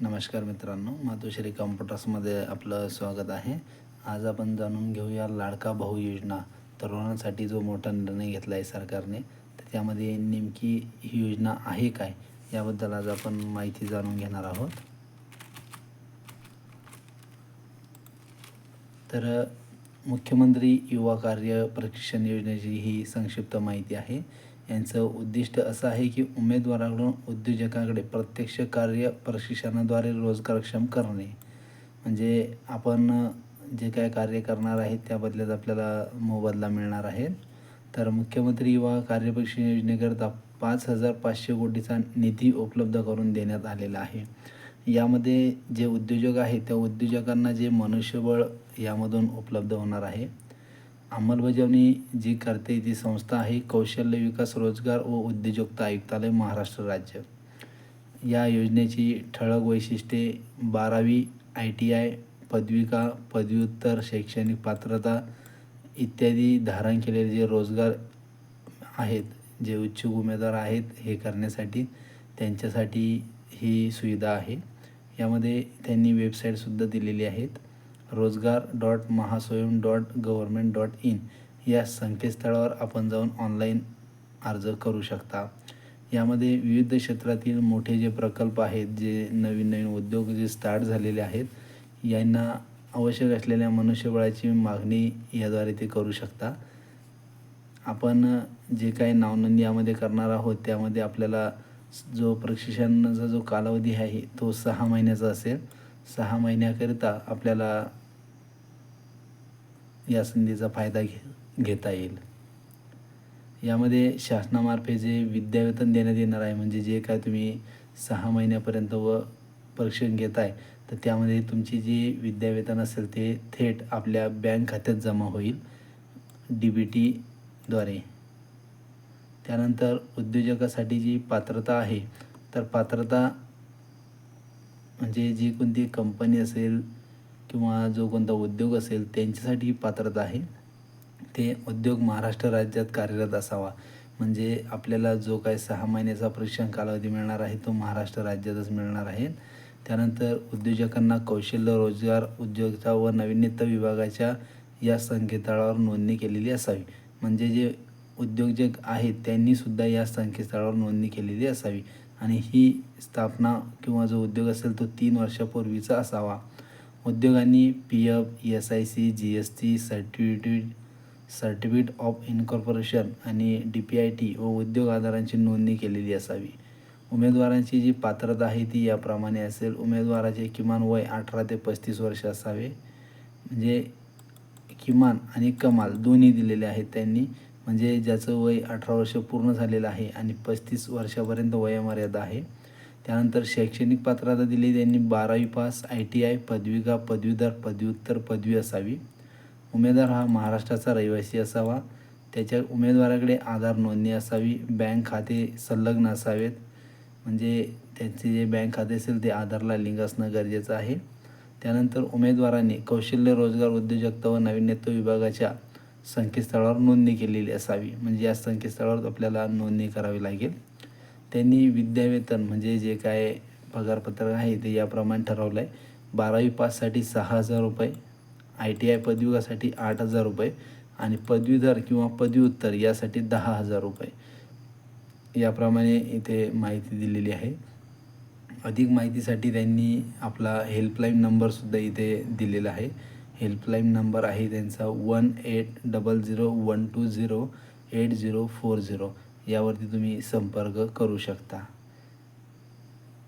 नमस्कार मित्रांनो मातोश्री कॉम्प्युटर्समध्ये आपलं स्वागत आहे. आज आपण जाणून घेऊया लाडका भाऊ योजना तरुणांसाठी जो मोठा निर्णय घेतला आहे सरकारने तर त्यामध्ये नेमकी ही योजना आहे काय? याबद्दल आज आपण माहिती जाणून घेणार आहोत. तर मुख्यमंत्री युवा कार्य प्रशिक्षण योजनेची ही संक्षिप्त माहिती आहे. यांचं उद्दिष्ट असं आहे की उमेदवाराकडून उद्योजकाकडे प्रत्यक्ष कार्य प्रशिक्षणाद्वारे रोजगारक्षम करणे. म्हणजे आपण जे काय कार्य करणार आहेत त्या बदल्यात आपल्याला मोबदला मिळणार आहे. तर मुख्यमंत्री युवा कार्य प्रशिक्षण योजनेकरता पाच हजार पाचशे कोटीचा निधी उपलब्ध करून देण्यात आलेला आहे. यामध्ये जे उद्योजक आहेत त्या उद्योजकांना जे मनुष्यबळ यामधून उपलब्ध होणार आहे. अंमलबजावणी जी करते ती संस्था आहे कौशल्य विकास रोजगार व उद्योजकता आयुक्तालय महाराष्ट्र राज्य. या योजनेची ठळक वैशिष्ट्ये बारावी आय टी आय पदविका पदव्युत्तर शैक्षणिक पात्रता इत्यादी धारण केलेले जे रोजगार आहेत जे इच्छुक उमेदवार आहेत हे करण्यासाठी त्यांच्यासाठी ही सुविधा आहे. यामध्ये त्यांनी वेबसाईटसुद्धा दिलेली आहेत. Rojgar dot Mahaswayam dot government dot in या संकेतस्थळावर आपण जाऊन ऑनलाईन अर्ज करू शकता. यामध्ये विविध क्षेत्रातील मोठे जे प्रकल्प आहेत जे नवीन नवीन उद्योग जे स्टार्ट झालेले आहेत यांना आवश्यक असलेल्या मनुष्यबळाची मागणी याद्वारे ते करू शकता. आपण जे काही नावनोंदी यामध्ये करणार आहोत त्यामध्ये आपल्याला जो प्रशिक्षणाचा जो कालावधी आहे तो सहा महिन्याचा असेल. सहा महिन्याकरिता आपल्याला या संधीचा फायदा घे घेता येईल. यामध्ये शासनामार्फे जे विद्यावेतन देण्यात येणार आहे म्हणजे जे काय तुम्ही सहा महिन्यापर्यंत व प्रशिक्षण घेत आहे तर त्यामध्ये तुमची जी विद्यावेतन असेल ते थेट आपल्या बँक खात्यात जमा होईल डी बी टीद्वारे. त्यानंतर उद्योजकासाठी जी पात्रता आहे तर पात्रता म्हणजे जी कोणती कंपनी असेल किंवा जो कोणता उद्योग असेल त्यांच्यासाठी ही पात्रता आहे. ते उद्योग महाराष्ट्र राज्यात कार्यरत असावा. म्हणजे आपल्याला जो काय सहा महिन्याचा प्रशिक्षण कालावधी मिळणार आहे तो महाराष्ट्र राज्यातच मिळणार आहे. त्यानंतर उद्योजकांना कौशल्य रोजगार उद्योगता व नाविन्यता विभागाच्या या संकेतस्थळावर नोंदणी केलेली असावी. म्हणजे जे उद्योजक आहेत त्यांनीसुद्धा या संकेतस्थळावर नोंदणी केलेली असावी. आणि ही स्थापना किंवा जो उद्योग असेल तो तीन वर्षापूर्वीचा असावा. उद्योगांनी P F S I C G S T certificate certificate of incorporation आणि डी पी आय टी व उद्योग आधारांची नोंदणी केलेली असावी. उमेदवारांची जी पात्रता आहे ती याप्रमाणे असेल. उमेदवाराचे किमान वय अठरा ते पस्तीस वर्ष असावे. म्हणजे किमान आणि कमाल दोन्ही दिलेले आहेत त्यांनी. म्हणजे ज्याचं वय अठरा वर्ष पूर्ण झालेलं आहे आणि पस्तीस वर्षापर्यंत वयोमर्यादा आहे. त्यानंतर शैक्षणिक पात्रता दिली त्यांनी बारावी पास आय टी आय पदविका पदवीधर पदव्युत्तर पदवी असावी. उमेदवार हा महाराष्ट्राचा रहिवासी असावा. त्याच्या उमेदवाराकडे आधार नोंदणी असावी बँक खाते संलग्न असावेत. म्हणजे त्यांचे जे बँक खाते असेल ते आधारला लिंक असणं गरजेचं आहे. त्यानंतर उमेदवारांनी कौशल्य रोजगार उद्योजकता व नाविन्यत्व विभागाच्या संकेतस्थळावर नोंदणी केलेली असावी. म्हणजे या संकेतस्थळावर आपल्याला नोंदणी करावी लागेल. त्यांनी विद्यावेतन म्हणजे जे काय पगारपत्रक आहे ते याप्रमाणे ठरवलं आहे बारावी पाससाठी सहा हजार रुपये आय टी आय पदविकासाठी आठ हजार रुपये आणि पदवीधर किंवा पदव्युत्तर यासाठी दहा हजार रुपये. याप्रमाणे इथे माहिती दिलेली आहे. अधिक माहितीसाठी त्यांनी आपला हेल्पलाईन नंबरसुद्धा इथे दिलेला आहे. हेल्पलाईन नंबर आहे त्यांचा one eight double zero one two zero eight zero four zero यावरती तुम्ही संपर्क करू शकता.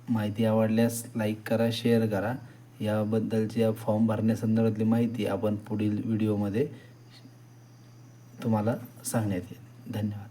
माहिती आवडल्यास लाईक करा शेअर करा. याबद्दलच्या फॉर्म भरण्यासंदर्भातली माहिती आपण पुढील व्हिडिओमध्ये तुम्हाला सांगण्यात येईल. धन्यवाद.